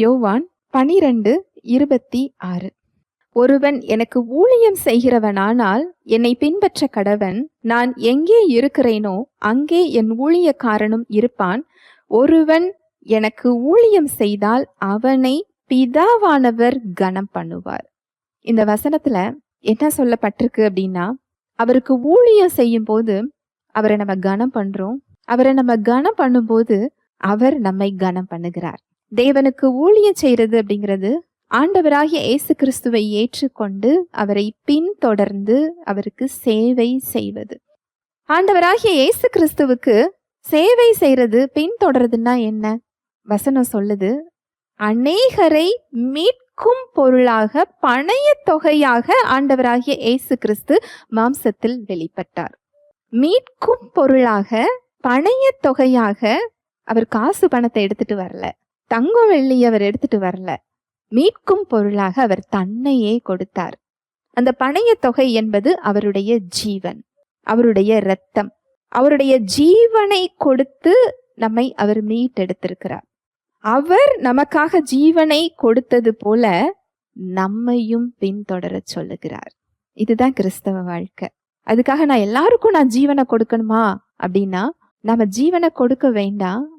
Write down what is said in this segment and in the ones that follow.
யோவான் பனிரெண்டு இருபத்தி ஆறு. ஒருவன் எனக்கு ஊழியம் செய்கிறவனானால் என்னை பின்பற்ற கடவன் நான் எங்கே இருக்கிறேனோ அங்கே என் ஊழியக்காரனும் இருப்பான். ஒருவன் எனக்கு ஊழியம் செய்தால் அவனை பிதாவானவர் கனம் பண்ணுவார். இந்த வசனத்துல என்ன சொல்லப்பட்டிருக்கு அப்படின்னா அவருக்கு ஊழியம் செய்யும் போது அவரை நம்ம கனம் பண்றோம். அவரை நம்ம கனம் பண்ணும்போது அவர் நம்மை கனம் பண்ணுகிறார். தேவனுக்கு ஊழியம் செய்கிறது அப்படிங்கிறது ஆண்டவராகிய இயேசு கிறிஸ்துவை ஏற்றுக்கொண்டு அவரை பின்தொடர்ந்து அவருக்கு சேவை செய்வது. ஆண்டவராகிய இயேசு கிறிஸ்துவுக்கு சேவை செய்கிறது பின்தொடர்றதுன்னா என்ன? வசனம் சொல்லுது அநேகரை மீட்கும் பொருளாக பணைய தொகையாக ஆண்டவராகிய இயேசு கிறிஸ்து மாம்சத்தில் வெளிப்பட்டார். மீட்கும் பொருளாக பணைய தொகையாக அவர் காசு பணத்தை எடுத்துட்டு வரல. தங்கம் வெள்ளி அவர் எடுத்துட்டு வரல. மீட்கும் பொருளாக அவர் தன்னையே கொடுத்தார். அந்த பணைய தொகை என்பது அவருடைய ஜீவன் அவருடைய இரத்தம் அவருடைய ஜீவனை கொடுத்து நம்மை அவர் மீட்டெடுத்திருக்கிறார். அவர் நமக்காக ஜீவனை கொடுத்தது போல நம்மையும் பின்தொடர சொல்லுகிறார். இதுதான் கிறிஸ்தவ வாழ்க்கை. அதுக்காக நான் எல்லாருக்கும் நான் ஜீவனை கொடுக்கணுமா? அப்படின்னா நம்ம ஜீவனை கொடுக்க வேண்டாம்.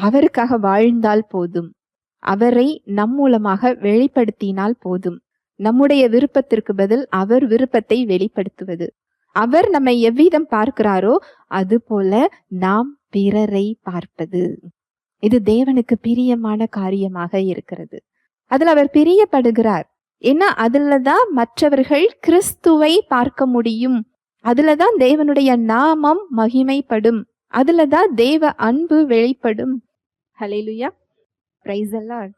அவருக்காக வாழ்ந்தால் போதும். அவரை நம் மூலமாக வெளிப்படுத்தினால் போதும். நம்முடைய விருப்பத்திற்கு பதில் அவர் விருப்பத்தை வெளிப்படுத்துவது. அவர் நம்மை எவ்விதம் பார்க்கிறாரோ அது போல நாம் பிறரை பார்ப்பது. இது தேவனுக்கு பிரியமான காரியமாக இருக்கிறது. அதில் அவர் பிரியப்படுகிறார். ஏன்னா அதுலதான் மற்றவர்கள் கிறிஸ்துவை பார்க்க முடியும். அதுலதான் தேவனுடைய நாமம் மகிமைப்படும். அதுலதான் தேவ அன்பு வெளிப்படும். ஹalleluya பிரைஸ் எல்லாம்